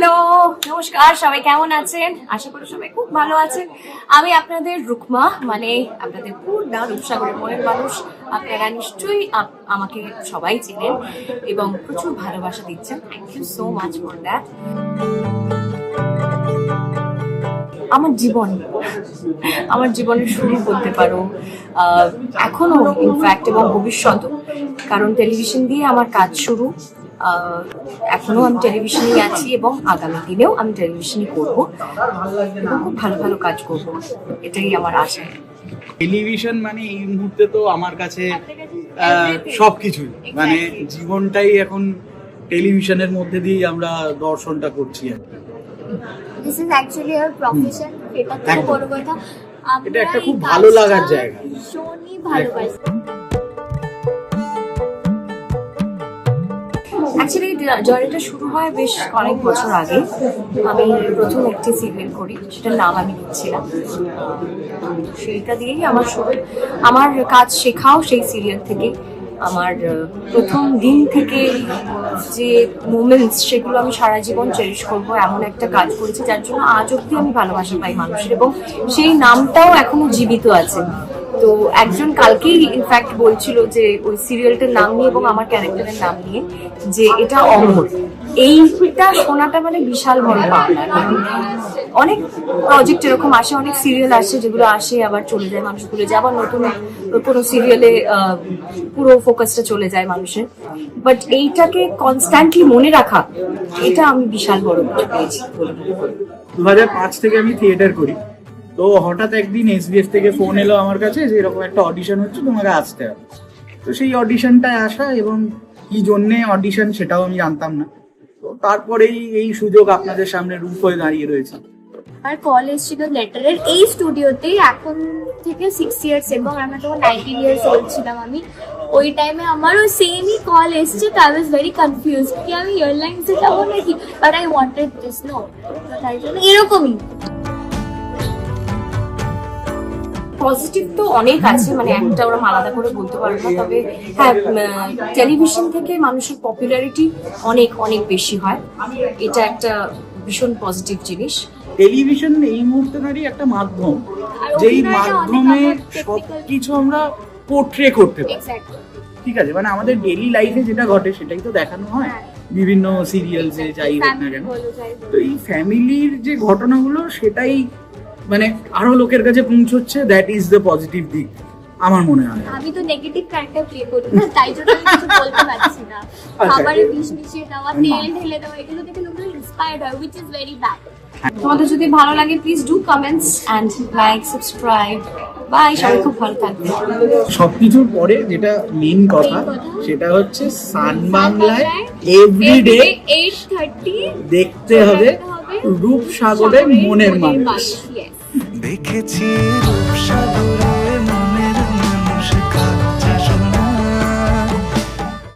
Hello নমস্কার সবাই কেমন আছেন? আশা করি সবাই খুব ভালো আছেন। আমি আপনাদের রুকমা মানে আপনাদের পূর্ণা রূপসাগরের মনের মানুষ। আপনারা নিশ্চয়ই আমাকে সবাই চেনেন এবং প্রচুর ভালোবাসা দিচ্ছেন। Thank you so much for that আমার জীবন আমার জীবনের শুরু করতে পারো আহ, এখনও ইনফ্যাক্ট এবং ভবিষ্যৎ। কারণ টেলিভিশন দিয়ে আমার কাজ শুরু। আহ, এখনও আমি টেলিভিশনেই আছি এবং আগামী দিনেও আমি টেলিভিশনই করব এবং খুব ভালো ভালো কাজ করব। এটাই আমার আশা। টেলিভিশন মানে এই মুহূর্তে তো আমার কাছে সব কিছুই মানে জীবনটাই এখন টেলিভিশনের মধ্যে দিয়েই আমরা দর্শনটা করছি আর কি। This is actually our profession এটা তো বড় কথা। এটা একটা খুব ভালো লাগার জায়গা। ভীষণই ভালোবাসি অ্যাকচুয়ালি জার্নিটা শুরু হয় বেশ অনেক বছর আগে আমি প্রথম একটি সিরিয়াল করি সেটার নাম আমি নিচ্ছিলাম। সেইটা দিয়েই আমার শুরু আমার কাজ শেখাও সেই সিরিয়াল থেকে। আমার প্রথম দিন থেকে যে মোমেন্টস সেগুলো আমি সারা জীবন চেরিশ করব, এমন একটা কাজ করেছি, যার জন্য আজ অব্দি আমি ভালোবাসা পাই মানুষের। এবং সেই নামটাও এখনও জীবিত আছে। তো একজন কালকেই ইনফ্যাক্ট বলছিল যে ওই সিরিয়ালটার নাম নিয়ে এবং আমার ক্যারেক্টারের নাম নিয়ে যে এটা অমর। এইটা শোনাটা মানে বিশাল বড় পাওনা অনেক প্রজেক্ট এরকম আসে, অনেক সিরিয়াল আসে যেগুলো আসে, আবার চলে যায়, মানুষ ভুলে যায়, আবার নতুন কোনো সিরিয়ালে পুরো ফোকাসটা চলে যায় মানুষের। বাট এইটাকে কনস্ট্যান্টলি মনে রাখা, এটা আমি বিশাল বড় পেয়েছি। দু থেকে আমি থিয়েটার করি। তো হঠাৎ একদিন এসবিএফ থেকে ফোন এলো আমার কাছে যে এরকম একটা অডিশন হচ্ছে, তোমাকে আসতে হবে। তো সেই অডিশনটায় আসা এবং কি জন্যে অডিশন সেটাও আমি জানতাম না। তো তারপরেই এই সুযোগ আপনাদের সামনে রূপ হয়ে দাঁড়িয়ে রয়েছে। আর কল এসেছিল লেটারের এই স্টুডিওতেই এখন থেকে সিক্স ইয়ার্স এবং আমরা তখন নাইনটিন ইয়ার্স ওল্ড ছিলাম আমি। ওই টাইমে আমারও সেমই কল এসছে, তো আই ওয়াজ ভেরি কনফিউজ কি আমি এয়ারলাইন্সে যাব নাকি? But I wanted this no তাই জন্য এরকমই। পজিটিভ তো অনেক আছে মানে একটা ওরা আলাদা করে বলতে পারব না তবে হ্যাঁ টেলিভিশন থেকে মানুষের পপুলারিটি অনেক অনেক বেশি হয়। এটা একটা ভীষণ পজিটিভ জিনিস। টেলিভিশন এই মুহূর্তে দাঁড়িয়ে একটা মাধ্যম যেই মাধ্যমে সবকিছু আমরা পোর্ট্রে করতে পারি। ঠিক আছে মানে আমাদের ডেলি লাইফে যেটা ঘটে সেটাই তো দেখানো হয়। হ্যাঁ। বিভিন্ন সিরিয়ালসে যাই হোক না কেন। তো এই ফ্যামিলির যে ঘটনাগুলো সেটাই মানে আরও লোকের কাছে পৌঁছচ্ছে দ্যাট ইজ দ্য পজিটিভ দিক আমার মনে হয়। আমি তো নেগেটিভ ক্যারেক্টার প্লে করি না তাই জন্য আমি কিছু বলতে পারছি না। আচ্ছা। খাবারে বিষ মিশিয়ে দেওয়া তেল ঢেলে দেওয়া এগুলো দেখে লোকগুলো ইন্সপায়ার্ড হয় উইচ ইজ ভেরি ব্যাড তোমাদের যদি ভালো লাগে please do comments and like subscribe bye সবাই খুব ভালো থাকবে। সবকিছুর পরে যেটা মেন কথা সেটা হচ্ছে সান বাংলায় এভরিডে এইট থার্টি দেখতে হবে রূপসাগরের মনের মানুষ. দেখেছি রূপসাগরে।